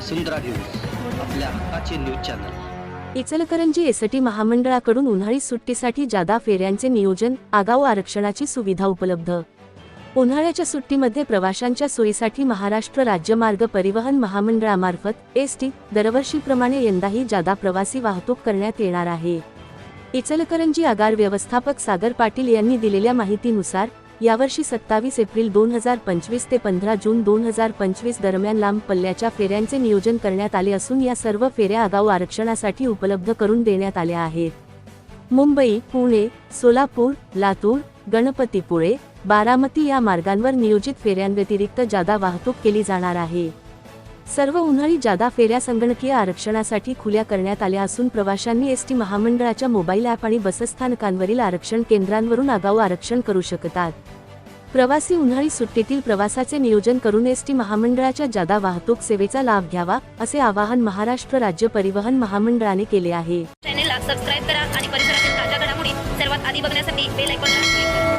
वसुंधरा news आपल्या हक्काचे news channel. Ichalkaranji ST महामंडळाकडून उन्हाळी सुट्टीसाठी जादा फेऱ्यांचे नियोजन आगाऊ आरक्षणाची सुविधा उपलब्ध. उन्हाळ्याच्या सुट्टीमध्ये प्रवाशांच्या सोयीसाठी महाराष्ट्र राज्य मार्ग परिवहन महामंडळामार्फत एस टी दरवर्षीप्रमाणे यंदाही जादा प्रवासी वाहतूक करण्यात येणार आहे. इचलकरंजी आगार व्यवस्थापक सागर पाटील यांनी दिलेल्या माहितीनुसार यावर्षी सत्तावीस एप्रिल दोन हजार पंचवीस ते पंधरा जून दोन हजार पंचवीस दरम्यान लांब पल्ल्याच्या फेऱ्यांचे नियोजन करण्यात आले असून या सर्व फेऱ्या आगाऊ आरक्षणासाठी उपलब्ध करून देण्यात आल्या आहेत. मुंबई पुणे सोलापूर लातूर गणपतीपुळे बारामती या मार्गांवर नियोजित फेऱ्यांव्यतिरिक्त जादा वाहतूक केली जाणार आहे. सर्व उन्हाळी जादा फेऱ्या संगणकीय आरक्षणासाठी खुल्या करण्यात आल्या असून प्रवाशांनी एसटी महामंडळाच्या मोबाईल ॲप आणि बसस्थानकांवरील आरक्षण केंद्रांवरून आगाऊ आरक्षण करू शकतात. प्रवासी उन्हाळी सुट्टीतील प्रवासाचे नियोजन करून एसटी महामंडळाच्या जादा वाहतूक सेवेचा लाभ घ्यावा असे आवाहन महाराष्ट्र राज्य परिवहन महामंडळाने केले आहे. चॅनेलला सबस्क्राईब करा आणि परिसरातील ताज्या घडामोडी सर्वात आधी बघण्यासाठी बेल आयकॉन